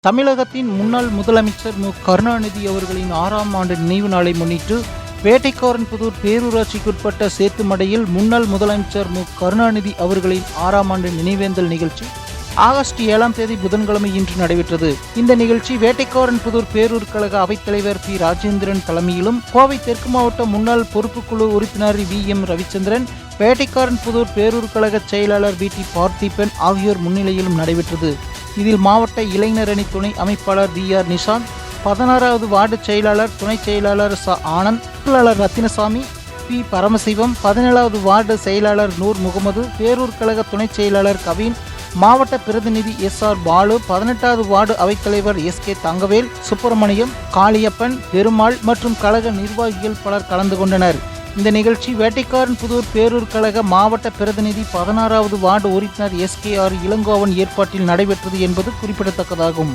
தமிழகத்தின் முன்னாள் முதலமைச்சர் மு. கருணாநிதி அவர்களின் ஆறாம் ஆண்டு நினைவு நாளை முன்னிட்டு வேட்டைக்காரன்புதூர் பேரூராட்சிக்குட்பட்ட சேத்துமடையில் முன்னாள் முதலமைச்சர் மு. கருணாநிதி அவர்களின் ஆறாம் ஆண்டு நினைவேந்தல் நிகழ்ச்சி ஆகஸ்ட் ஏழாம் தேதி புதன்கிழமை இன்று நடைபெற்றது. இந்த நிகழ்ச்சி வேட்டைக்காரன்புதூர் பேரூர் கழக அவைத்தலைவர் பி. ராஜேந்திரன் தலைமையிலும் கோவை தெற்கு மாவட்ட முன்னாள் பொறுப்புக்குழு உறுப்பினர் வி. எம். ரவிச்சந்திரன் வேட்டைக்காரன்புதூர் பேரூர் கழக செயலாளர் பி. டி. பார்த்திபன் ஆகியோர் முன்னிலையிலும் நடைபெற்றது. இதில் மாவட்ட இளைஞர் அணி துணை அமைப்பாளர் டி ஆர் நிஷாந்த் பதினாறாவது வார்டு செயலாளர் துணை செயலாளர் ச ஆனந்த் பொருளாளர் ரத்தினசாமி பி பரமசிவம் பதினேழாவது வார்டு செயலாளர் நூர் முகமது பேரூர் கழக துணைச் செயலாளர் கவின் மாவட்ட பிரதிநிதி எஸ் ஆர் பாலு பதினெட்டாவது வார்டு அவைத்தலைவர் எஸ் கே தங்கவேல் சுப்பிரமணியம் காளியப்பன் பெருமாள் மற்றும் கழக நிர்வாகிகள் பலர் கலந்து கொண்டனர். இந்த நிகழ்ச்சி வேட்டைக்காரன் புதூர் பேரூர் கழக மாவட்ட பிரதிநிதி பதினாறாவது வார்டு உறுப்பினர் எஸ் கே ஆர் இளங்கோவன் ஏற்பாட்டில் நடைபெற்றது என்பது குறிப்பிடத்தக்கதாகும்.